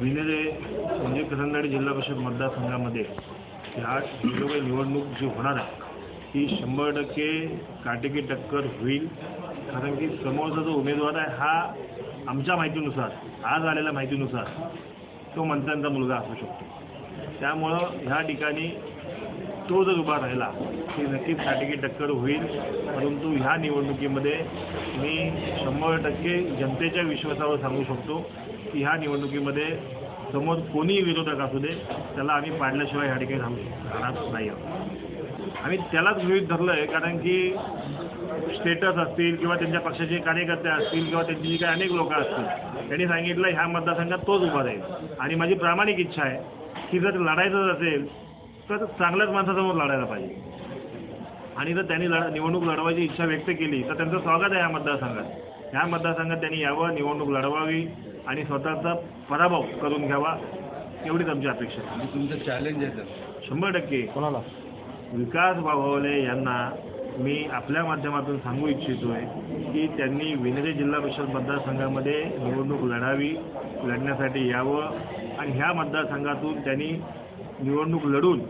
विनेरे म्हणजे करंजाडी जिल्हा परिषद मतदारसंघामध्ये ह्या जी काही निवडणूक जी होणार आहे ही शंभर टक्के काटेकी टक्कर होईल. कारण की समोरचा जो उमेदवार आहे हा आमच्या माहितीनुसार आज आलेल्या माहितीनुसार तो मंत्र्यांचा मुलगा असू शकतो. त्यामुळं ह्या ठिकाणी तो जर उभा राहिला की नक्कीच काटेकी टक्कर होईल. परंतु ह्या निवडणुकीमध्ये मी शंभर टक्के जनतेच्या विश्वासावर सांगू शकतो की ह्या निवडणुकीमध्ये समोर कोणीही विरोधक असू दे त्याला आम्ही पाडल्याशिवाय ह्या ठिकाणी थांबू राहणार नाही आहोत. आम्ही त्यालाच विविध धरलं आहे कारण की स्टेटस असतील किंवा त्यांच्या पक्षाचे कार्यकर्ते असतील किंवा त्यांची जी काही अनेक लोक असतील त्यांनी सांगितलं ह्या मतदारसंघात तोच उभा राहील. आणि माझी प्रामाणिक इच्छा आहे की जर लढायचंच असेल तर चांगल्याच माणसासमोर लढायला पाहिजे. आणि जर त्यांनी लढ निवडणूक लढवायची इच्छा व्यक्त केली तर त्यांचं स्वागत आहे या मतदारसंघात. ह्या मतदारसंघात त्यांनी यावं निवडणूक लढवावी आणि स्वतःचा पराभव करून घ्यावा एवढीच आमची अपेक्षा आहे. तुमचं चॅलेंज आहे तर शंभर टक्के. कोणाला? विकास बाभवले यांना मी आपल्या माध्यमातून सांगू इच्छितोय की त्यांनी विनरे जिल्हा परिषद मतदारसंघामध्ये निवडणूक लढावी लढण्यासाठी यावं. आणि ह्या मतदारसंघातून त्यांनी निवडणूक लढून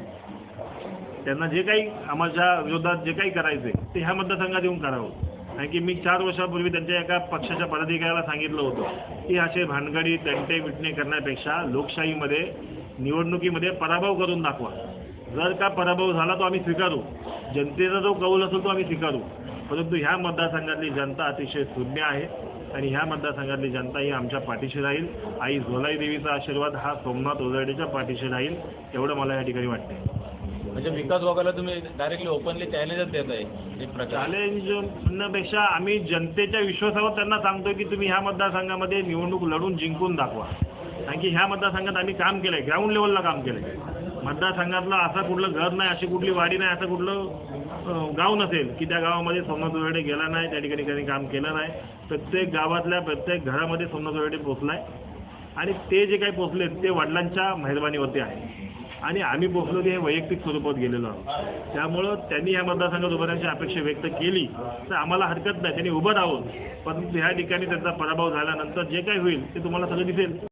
त्यांना जे काही आम्हाला विरोधात जे काही करायचंय ते ह्या मतदारसंघात येऊन करावं. कारण की मी चार वर्षापूर्वी त्यांच्या एका पक्षाच्या पदाधिकाऱ्याला सांगितलं होतं की असे भानगडी तंटे विटणे करण्यापेक्षा लोकशाहीमध्ये निवडणुकीमध्ये पराभव करून दाखवा. जर का पराभव झाला तो आम्ही स्वीकारू. जनतेचा जो कौल असेल तो आम्ही स्वीकारू. परंतु ह्या मतदारसंघातली जनता अतिशय शून्य आहे. आणि ह्या मतदारसंघातली जनता ही आमच्या पाठीशी राहील. आई झोलाई देवीचा आशीर्वाद हा सोमनाथ ओझरडेच्या पाठीशी राहील. एवढं मला या ठिकाणी वाटतंय. म्हणजे विकास वागायला तुम्ही डायरेक्टली ओपनली चॅलेंजच देत आहे एक प्रकार. चॅलेंज म्हणण्यापेक्षा आम्ही जनतेच्या विश्वासावर त्यांना सांगतोय की तुम्ही ह्या मतदारसंघामध्ये निवडणूक लढून जिंकून दाखवा. कारण की ह्या मतदारसंघात आम्ही काम केलंय. ग्राउंड लेवलला काम केलंय. मतदारसंघातलं असं कुठलं घर नाही अशी कुठली वाडी नाही असं कुठलं गाव नसेल की त्या गावामध्ये सोमनाथ उरडे गेला नाही त्या ठिकाणी त्यांनी काम केलं नाही. प्रत्येक गावातल्या प्रत्येक घरामध्ये सोमनाथ पोचलाय आणि ते जे काही पोचले ते वडिलांच्या मेहरबानीवरती आहे. आणि आम्ही पोचलो ते हे वैयक्तिक स्वरूपात गेलेलो आहोत. त्यामुळं त्यांनी ह्या मतदारसंघात उभं राहण्याची अपेक्षा व्यक्त केली तर आम्हाला हरकत नाही. त्यांनी उभं राहावं परंतु ह्या ठिकाणी त्यांचा पराभव झाल्यानंतर जे काही होईल ते तुम्हाला सगळं दिसेल.